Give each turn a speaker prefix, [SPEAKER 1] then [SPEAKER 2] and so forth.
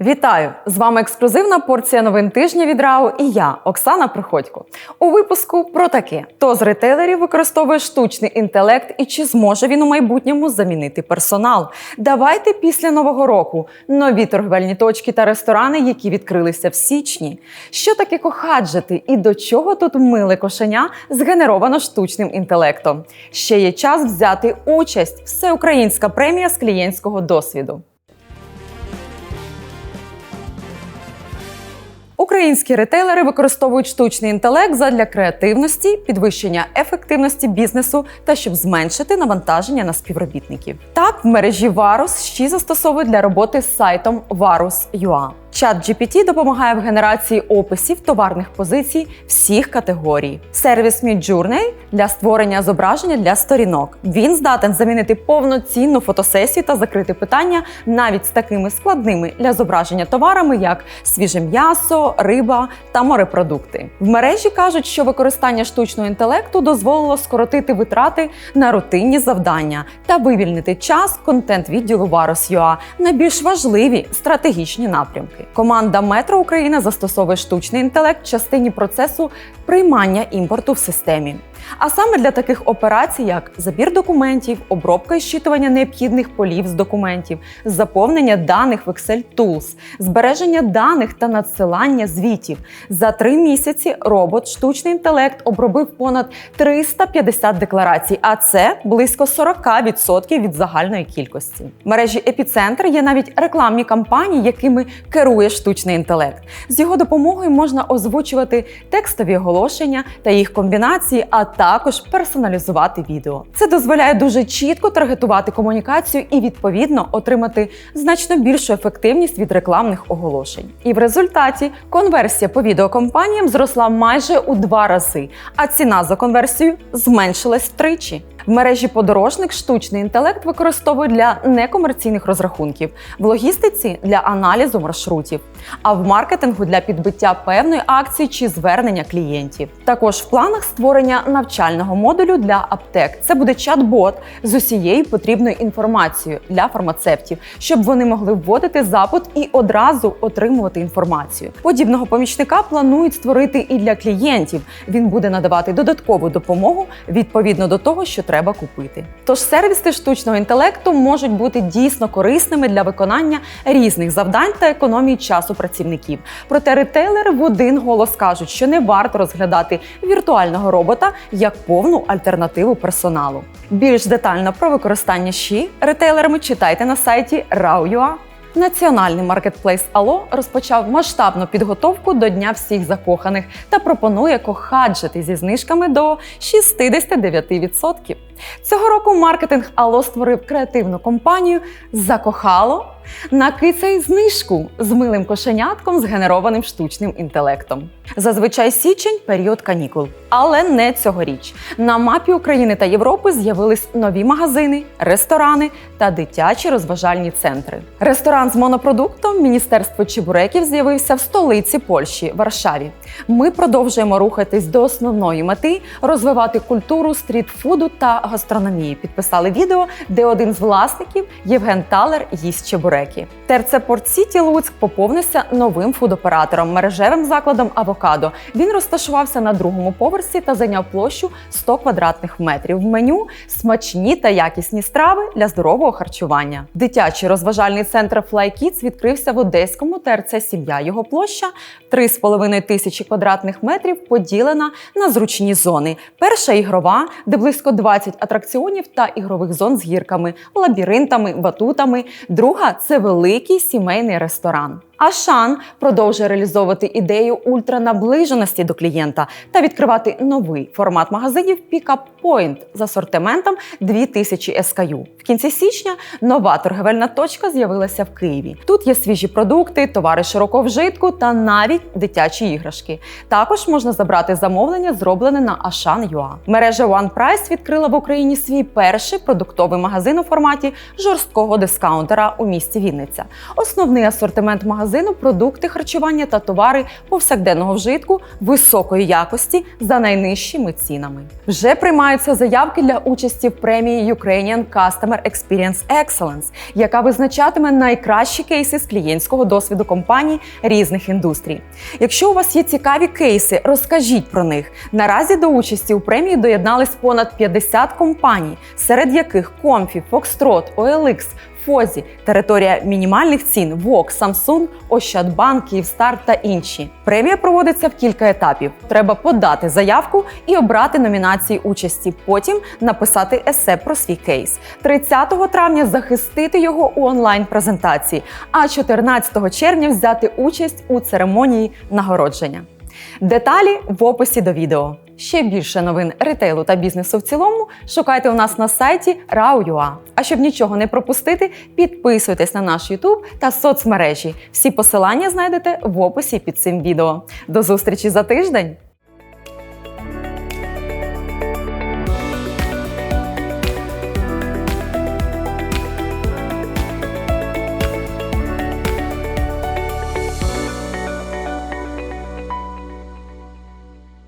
[SPEAKER 1] Вітаю! З вами ексклюзивна порція новин тижня від РАУ і я, Оксана Приходько. У випуску про таке: хто з ретейлерів використовує штучний інтелект і чи зможе він у майбутньому замінити персонал? Давайте після нового року нові торговельні точки та ресторани, які відкрилися в січні. Що таке кохаджити і до чого тут миле кошеня згенеровано штучним інтелектом? Ще є час взяти участь. Всеукраїнська премія з клієнтського досвіду. Українські ретейлери використовують штучний інтелект задля креативності, підвищення ефективності бізнесу та щоб зменшити навантаження на співробітників. Так, в мережі Varus ще застосовують для роботи з сайтом Varus.ua. Чат GPT допомагає в генерації описів товарних позицій всіх категорій. Сервіс Midjourney для створення зображення для сторінок. Він здатен замінити повноцінну фотосесію та закрити питання навіть з такими складними для зображення товарами, як свіже м'ясо, риба та морепродукти. В мережі кажуть, що використання штучного інтелекту дозволило скоротити витрати на рутинні завдання та вивільнити час контент відділу Varus.ua на більш важливі стратегічні напрямки. Команда Метро Україна застосовує штучний інтелект в частині процесу приймання імпорту в системі. А саме для таких операцій, як забір документів, обробка і щитування необхідних полів з документів, заповнення даних в Excel Tools, збереження даних та надсилання звітів. За три місяці робот штучний інтелект обробив понад 350 декларацій, а це близько 40% від загальної кількості. В мережі Епіцентр є навіть рекламні кампанії, якими керує штучний інтелект. З його допомогою можна озвучувати текстові оголошення та їх комбінації, а також персоналізувати відео. Це дозволяє дуже чітко таргетувати комунікацію і відповідно отримати значно більшу ефективність від рекламних оголошень. І в результаті конверсія по відеокомпаніям зросла майже у два рази, а ціна за конверсію зменшилась втричі. В мережі подорожник штучний інтелект використовують для некомерційних розрахунків, в логістиці для аналізу маршрутів, а в маркетингу для підбиття певної акції чи звернення клієнтів. Також в планах створення навчального модулю для аптек. Це буде чат-бот з усією потрібною інформацією для фармацевтів, щоб вони могли вводити запит і одразу отримувати інформацію. Подібного помічника планують створити і для клієнтів. Він буде надавати додаткову допомогу відповідно до того, що треба купити. Тож сервіси штучного інтелекту можуть бути дійсно корисними для виконання різних завдань та економії часу працівників. Проте ретейлери в один голос кажуть, що не варто розглядати віртуального робота як повну альтернативу персоналу. Більш детально про використання щі ретейлерами читайте на сайті RAU.ua. Національний маркетплейс Ало розпочав масштабну підготовку до Дня всіх закоханих та пропонує кохаджити зі знижками до 69%. Цього року маркетинг Ало створив креативну компанію Закохало на кицей знижку з милим кошенятком, згенерованим штучним інтелектом. Зазвичай січень період канікул, але не цьогоріч. На мапі України та Європи з'явились нові магазини, ресторани та дитячі розважальні центри. Ресторан з монопродуктом Міністерство чебуреків з'явився в столиці Польщі Варшаві. Ми продовжуємо рухатись до основної мети розвивати культуру стрітфуду та гастрономії. Підписали відео, де один з власників Євген Талер їсть чебуреки. ТРЦ Порт Сіті Луцьк поповнився новим фудоператором, мережевим закладом Авокадо. Він розташувався на другому поверсі та зайняв площу 100 квадратних метрів. В меню смачні та якісні страви для здорового харчування. Дитячий розважальний центр Fly Kids відкрився в Одеському ТРЦ Сім'я. Його площа 3,5 тисячі квадратних метрів поділена на зручні зони. Перша ігрова, де близько 20 атракціонів та ігрових зон з гірками, лабіринтами, батутами. Друга це великий сімейний ресторан. Ашан продовжує реалізовувати ідею ультранаближеності до клієнта та відкривати новий формат магазинів Pickup Point з асортиментом 2000 SKU. В кінці січня нова торговельна точка з'явилася в Києві. Тут є свіжі продукти, товари широкого вжитку та навіть дитячі іграшки. Також можна забрати замовлення, зроблене на Ashan.ua. Мережа One Price відкрила в Україні свій перший продуктовий магазин у форматі жорсткого дискаунтера у місті Вінниця. Основний асортимент магазину магазину продукти харчування та товари повсякденного вжитку високої якості за найнижчими цінами. Вже приймаються заявки для участі в премії Ukrainian Customer Experience Excellence, яка визначатиме найкращі кейси з клієнтського досвіду компаній різних індустрій. Якщо у вас є цікаві кейси, розкажіть про них. Наразі до участі у премії доєднались понад 50 компаній, серед яких Comfy, Foxtrot, OLX, Фозі, територія мінімальних цін, ВОК, Samsung, Ощадбанк, Київстар та інші. Премія проводиться в кілька етапів. Треба подати заявку і обрати номінації участі. Потім написати есе про свій кейс. 30 травня захистити його у онлайн-презентації, а 14 червня взяти участь у церемонії нагородження. Деталі в описі до відео. Ще більше новин ретейлу та бізнесу в цілому шукайте у нас на сайті rau.ua. А щоб нічого не пропустити, підписуйтесь на наш YouTube та соцмережі. Всі посилання знайдете в описі під цим відео. До зустрічі за тиждень!